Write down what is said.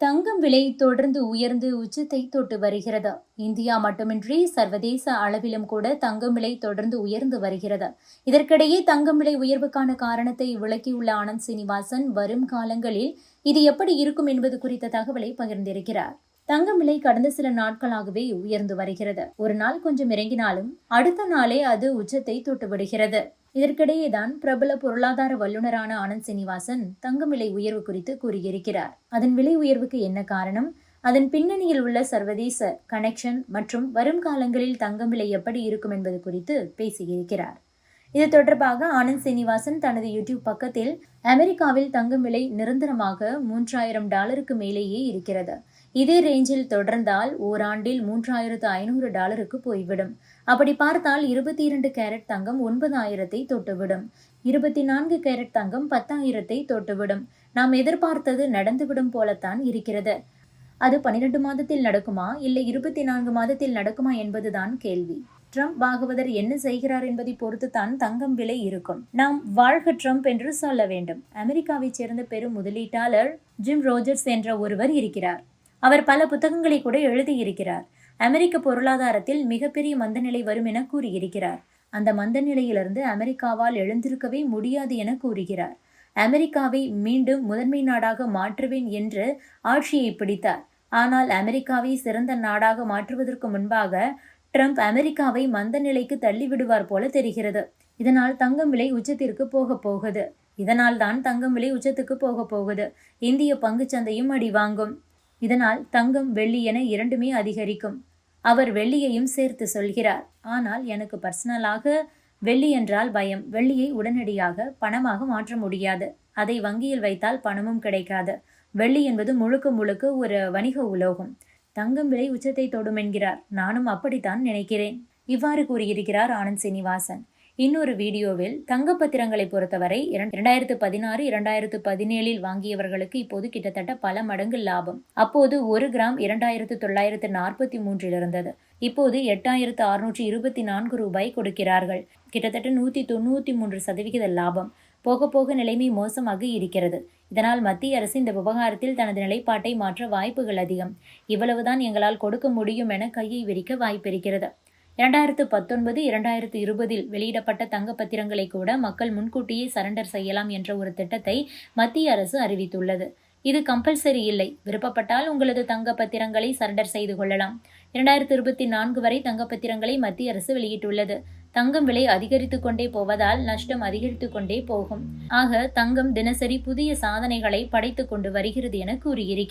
தங்கம் விலை தொடர்ந்து உயர்ந்து உச்சத்தை தொட்டு வருகிறது. இந்தியா மட்டுமின்றி சர்வதேச அளவிலும் கூட தங்கம் விலை தொடர்ந்து உயர்ந்து வருகிறது. இதற்கிடையே தங்கம் விலை உயர்வுக்கான காரணத்தை விளக்கியுள்ள ஆனந்த் சீனிவாசன் வரும் காலங்களில் இது எப்படி இருக்கும் என்பது குறித்த தகவலை பகிர்ந்திருக்கிறார். தங்கம் விலை கடந்த சில நாட்களாகவே உயர்ந்து வருகிறது. ஒரு நாள் கொஞ்சம் இறங்கினாலும் அடுத்த நாளே அது உச்சத்தை தொட்டுவிடுகிறது. இதற்கிடையேதான் பிரபல பொருளாதார வல்லுநரான ஆனந்த் சீனிவாசன் தங்கம் விலை உயர்வு குறித்து கூறியிருக்கிறார். அதன் விலை உயர்வுக்கு என்ன காரணம்? அதன் பின்னணியில் உள்ள சர்வதேச கனெக்ஷன் மற்றும் வரும் காலங்களில் தங்கம் விலை எப்படி இருக்கும் என்பது குறித்து பேசியிருக்கிறார். இது தொடர்பாக ஆனந்த் சீனிவாசன் தனது யூடியூப் பக்கத்தில் அமெரிக்காவில் தங்கும் விலை நிரந்தரமாக மூன்றாயிரம் டாலருக்கு மேலேயே இருக்கிறது. இதே ரேஞ்சில் தொடர்ந்தால் ஓராண்டில் மூன்றாயிரத்து ஐநூறு டாலருக்கு போய்விடும். அப்படி பார்த்தால் இருபத்தி இரண்டு கேரட் தங்கம் ஒன்பதாயிரத்தை தொட்டுவிடும். இருபத்தி நான்கு கேரட் தங்கம் பத்தாயிரத்தை தொட்டுவிடும். நாம் எதிர்பார்த்தது நடந்துவிடும் போலத்தான் இருக்கிறது. அது பனிரெண்டு மாதத்தில் நடக்குமா? இல்லை இருபத்தி நான்கு மாதத்தில் நடக்குமா என்பதுதான் கேள்வி. ட்ரம்ப் பாகவதர் என்ன செய்கிறார் என்பதை பொறுத்து தான் தங்கம் விலை இருக்கும். நாம் வாழ்க ட்ரம்ப் என்று சொல்ல வேண்டும். அமெரிக்காவைச் சேர்ந்த பெரும் முதலீட்டாளர் ஜிம் ரோஜர்ஸ் என்ற ஒருவர் இருக்கிறார். அவர் பல புத்தகங்களை கூட எழுதியிருக்கிறார் அமெரிக்க பொருளாதாரத்தில் மிகப்பெரிய மந்தநிலை வரும் என கூறியிருக்கிறார். அந்த மந்த நிலையிலிருந்து அமெரிக்காவால் எழுந்திருக்கவே முடியாது என கூறுகிறார். அமெரிக்காவை மீண்டும் முதன்மை நாடாக மாற்றுவேன் என்று ஆட்சியை பிடித்தார். ஆனால் அமெரிக்காவை சிறந்த நாடாக மாற்றுவதற்கு முன்பாக ட்ரம்ப் அமெரிக்காவை மந்த நிலைக்கு தள்ளிவிடுவார் போல தெரிகிறது. இதனால் தங்கம் விலை உச்சத்திற்கு போக போகுது. இதனால் தான் தங்கம் விலை உச்சத்துக்கு போக போகுது. இந்திய சந்தையும் அடி வாங்கும். இதனால் தங்கம் வெள்ளி என இரண்டுமே அதிகரிக்கும். அவர் வெள்ளியையும் சேர்த்து சொல்கிறார். ஆனால் எனக்கு பர்சனலாக வெள்ளி என்றால் பயம். வெள்ளியை உடனடியாக பணமாக மாற்ற முடியாது. அதை வங்கியில் வைத்தால் பணமும் கிடைக்காது. வெள்ளி என்பது முழுக்க முழுக்க ஒரு வணிக உலோகம். தங்கம் விலை உச்சத்தை தொடும் என்கிறார். நானும் அப்படித்தான் நினைக்கிறேன். இவ்வாறு கூறியிருக்கிறார் ஆனந்த் சீனிவாசன். இன்னொரு வீடியோவில் தங்கப்பத்திரங்களை பொறுத்தவரை இரண்டாயிரத்து பதினாறு இரண்டாயிரத்து பதினேழில் வாங்கியவர்களுக்கு இப்போது கிட்டத்தட்ட பல மடங்கு லாபம். அப்போது ஒரு கிராம் இரண்டாயிரத்து தொள்ளாயிரத்து நாற்பத்தி மூன்றில் இருந்தது. இப்போது எட்டாயிரத்து அறுநூற்றி இருபத்தி நான்கு ரூபாய் கொடுக்கிறார்கள். கிட்டத்தட்ட நூற்றி தொண்ணூற்றி மூன்று சதவிகித லாபம். போக போக நிலைமை மோசமாக இருக்கிறது. இதனால் மத்திய அரசு இந்த விவகாரத்தில் தனது நிலைப்பாட்டை மாற்ற வாய்ப்புகள் அதிகம். இவ்வளவுதான் எங்களால் கொடுக்க முடியும் என கையை விரிக்க வாய்ப்பிருக்கிறது. இரண்டாயிரத்து பத்தொன்பது இரண்டாயிரத்து இருபதில் வெளியிடப்பட்ட தங்க பத்திரங்களை கூட மக்கள் முன்கூட்டியே சரண்டர் செய்யலாம் என்ற ஒரு திட்டத்தை மத்திய அரசு அறிவித்துள்ளது. இது கம்பல்சரி இல்லை. விருப்பப்பட்டால் உங்களது தங்க பத்திரங்களை சரண்டர் செய்து கொள்ளலாம். இரண்டாயிரத்தி இருபத்தி நான்கு வரை தங்க பத்திரங்களை மத்திய அரசு வெளியிட்டுள்ளது. தங்கம் விலை அதிகரித்து கொண்டே போவதால் நஷ்டம் அதிகரித்து கொண்டே போகும். ஆக தங்கம் தினசரி புதிய சாதனைகளை படைத்து கொண்டு வருகிறது என கூறியிருக்கிறது.